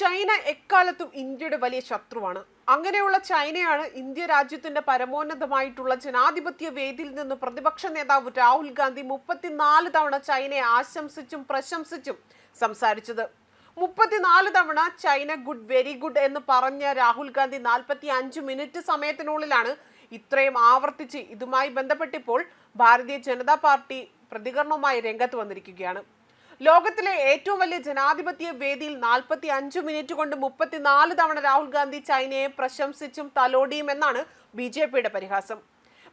China എക്കാലത്തും ഇന്ത്യയുടെ വലിയ ശത്രുവാണ്. അങ്ങനെയുള്ള ചൈനയാണ് ഇന്ത്യ രാജ്യത്തിന്റെ പരമോന്നതമായിട്ടുള്ള ജനാധിപത്യ വേദിയിൽ നിന്ന് പ്രതിപക്ഷ നേതാവ് രാഹുൽ ഗാന്ധി മുപ്പത്തിനാല് തവണ ചൈനയെ ആശംസിച്ചും പ്രശംസിച്ചും സംസാരിച്ചത്. മുപ്പത്തിനാല് തവണ ചൈന ഗുഡ് വെരി ഗുഡ് എന്ന് പറഞ്ഞ രാഹുൽ ഗാന്ധി നാൽപ്പത്തി അഞ്ച് മിനിറ്റ് സമയത്തിനുള്ളിലാണ് ഇത്രയും ആവർത്തിച്ച് ഇതുമായി ബന്ധപ്പെട്ടിപ്പോൾ ഭാരതീയ ജനതാ പാർട്ടി പ്രതികരണവുമായി രംഗത്ത് വന്നിരിക്കുകയാണ്. ലോകത്തിലെ ഏറ്റവും വലിയ ജനാധിപത്യ വേദിയിൽ നാൽപ്പത്തി അഞ്ച് മിനിറ്റ് കൊണ്ട് മുപ്പത്തിനാല് തവണ രാഹുൽ ഗാന്ധി ചൈനയെ പ്രശംസിച്ചും തലോടിയും എന്നാണ് ബി ജെ പിയുടെ പരിഹാസം.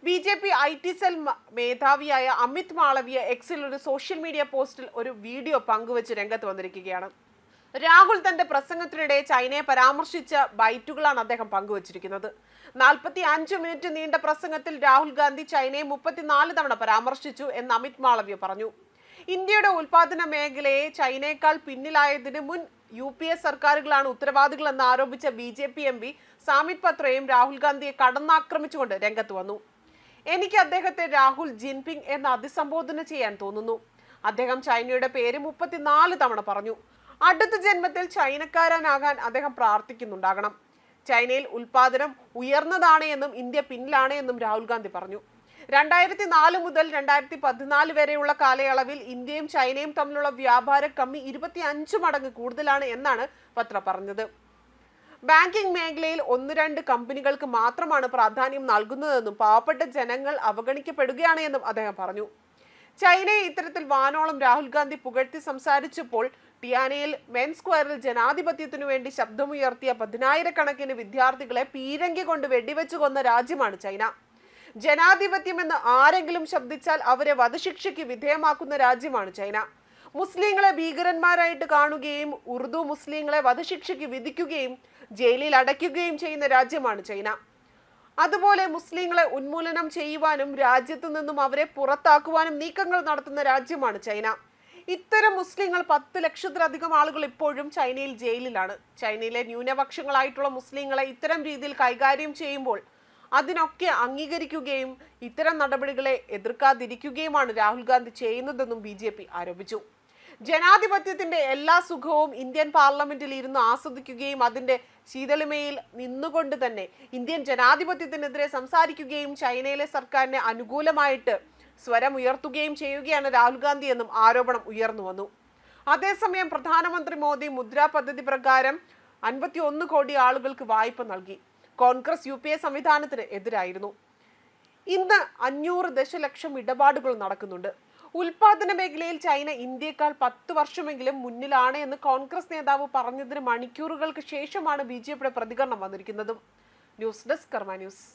B J P I T cell മേധാവിയായ Amit Malviya എക്സിൽ ഒരു സോഷ്യൽ മീഡിയ പോസ്റ്റിൽ ഒരു വീഡിയോ പങ്കുവച്ച് രംഗത്ത് വന്നിരിക്കുകയാണ്. രാഹുൽ തന്റെ പ്രസംഗത്തിനിടെ ചൈനയെ പരാമർശിച്ച ബൈറ്റുകളാണ് അദ്ദേഹം പങ്കുവച്ചിരിക്കുന്നത്. നാൽപ്പത്തി അഞ്ച് മിനിറ്റ് നീണ്ട പ്രസംഗത്തിൽ രാഹുൽ ഗാന്ധി ചൈനയെ മുപ്പത്തിനാല് തവണ പരാമർശിച്ചു എന്ന് അമിത് മാളവ്യ പറഞ്ഞു. ഇന്ത്യയുടെ ഉൽപാദന മേഖലയെ ചൈനയേക്കാൾ പിന്നിലായതിന് മുൻ യു പി എ സർക്കാരുകളാണ് ഉത്തരവാദികളെന്ന് ആരോപിച്ച B J P M P Sambit പത്രയും Rahul ഗാന്ധിയെ കടന്നാക്രമിച്ചുകൊണ്ട് രംഗത്ത് വന്നു. എനിക്ക് അദ്ദേഹത്തെ രാഹുൽ ജിൻപിങ് എന്ന് അഭിസംബോധന ചെയ്യാൻ തോന്നുന്നു. അദ്ദേഹം ചൈനയുടെ പേര് മുപ്പത്തിനാല് തവണ പറഞ്ഞു. അടുത്ത ജന്മത്തിൽ ചൈനക്കാരനാകാൻ അദ്ദേഹം പ്രാർത്ഥിക്കുന്നുണ്ടാകണം. ചൈനയിൽ ഉൽപാദനം ഉയർന്നതാണ് എന്നും ഇന്ത്യ പിന്നിലാണ് എന്നും രാഹുൽ ഗാന്ധി പറഞ്ഞു. രണ്ടായിരത്തി നാല് മുതൽ രണ്ടായിരത്തി പതിനാല് വരെയുള്ള കാലയളവിൽ ഇന്ത്യയും ചൈനയും തമ്മിലുള്ള വ്യാപാര കമ്മി ഇരുപത്തി അഞ്ച് മടങ്ങ് കൂടുതലാണ് എന്നാണ് പത്ര പറഞ്ഞത്. ബാങ്കിംഗ് മേഖലയിൽ ഒന്ന് രണ്ട് കമ്പനികൾക്ക് മാത്രമാണ് പ്രാധാന്യം നൽകുന്നതെന്നും പാവപ്പെട്ട ജനങ്ങൾ അവഗണിക്കപ്പെടുകയാണ് എന്നും അദ്ദേഹം പറഞ്ഞു. ചൈനയെ ഇത്തരത്തിൽ വാനോളം രാഹുൽ ഗാന്ധി പുകഴ്ത്തി സംസാരിച്ചപ്പോൾ ടിയാനയിൽ മെൻ സ്ക്വയറിൽ ജനാധിപത്യത്തിനു വേണ്ടി ശബ്ദമുയർത്തിയ പതിനായിരക്കണക്കിന് വിദ്യാർത്ഥികളെ പീരങ്കി കൊണ്ട് വെടിവെച്ചു കൊന്ന രാജ്യമാണ് ചൈന. ജനാധിപത്യമെന്ന് ആരെങ്കിലും ശബ്ദിച്ചാൽ അവരെ വധശിക്ഷയ്ക്ക് വിധേയമാക്കുന്ന രാജ്യമാണ് ചൈന. മുസ്ലിങ്ങളെ ഭീകരന്മാരായിട്ട് കാണുകയും ഉറുദു മുസ്ലിങ്ങളെ വധശിക്ഷയ്ക്ക് വിധിക്കുകയും ജയിലിൽ അടയ്ക്കുകയും ചെയ്യുന്ന രാജ്യമാണ് ചൈന. അതുപോലെ മുസ്ലിങ്ങളെ ഉന്മൂലനം ചെയ്യുവാനും രാജ്യത്തു നിന്നും അവരെ പുറത്താക്കുവാനും നീക്കങ്ങൾ നടത്തുന്ന രാജ്യമാണ് ചൈന. ഇത്തരം മുസ്ലിങ്ങൾ പത്ത് ലക്ഷത്തിലധികം ആളുകൾ ഇപ്പോഴും ചൈനയിൽ ജയിലിലാണ്. ചൈനയിലെ ന്യൂനപക്ഷങ്ങളായിട്ടുള്ള മുസ്ലിങ്ങളെ ഇത്തരം രീതിയിൽ കൈകാര്യം ചെയ്യുമ്പോൾ അതിനൊക്കെ അംഗീകരിക്കുകയും ഇത്തരം നടപടികളെ എതിർക്കാതിരിക്കുകയുമാണ് രാഹുൽ ഗാന്ധി ചെയ്യുന്നതെന്നും ബി ആരോപിച്ചു. ജനാധിപത്യത്തിന്റെ എല്ലാ സുഖവും ഇന്ത്യൻ പാർലമെന്റിൽ ഇരുന്ന് ആസ്വദിക്കുകയും അതിന്റെ ശീതളിമയിൽ നിന്നുകൊണ്ട് തന്നെ ഇന്ത്യൻ ജനാധിപത്യത്തിനെതിരെ സംസാരിക്കുകയും ചൈനയിലെ സർക്കാരിനെ അനുകൂലമായിട്ട് സ്വരം ഉയർത്തുകയും ചെയ്യുകയാണ് രാഹുൽ ഗാന്ധി എന്നും ആരോപണം ഉയർന്നു വന്നു. അതേസമയം പ്രധാനമന്ത്രി മോദി മുദ്രാ പദ്ധതി പ്രകാരം അൻപത്തി ഒന്ന് കോടി ആളുകൾക്ക് വായ്പ നൽകി. കോൺഗ്രസ് യു പി എ സംവിധാനത്തിന് എതിരായിരുന്നു. ഇന്ന് അഞ്ഞൂറ് ദശലക്ഷം ഇടപാടുകൾ നടക്കുന്നുണ്ട്. ഉൽപാദന മേഖലയിൽ ചൈന ഇന്ത്യയെക്കാൾ പത്ത് വർഷമെങ്കിലും മുന്നിലാണ് എന്ന് കോൺഗ്രസ് നേതാവ് പറഞ്ഞതിന് മണിക്കൂറുകൾക്ക് ശേഷമാണ് ബി ജെ പിയുടെ പ്രതികരണം വന്നിരിക്കുന്നതും. News desk Karma news.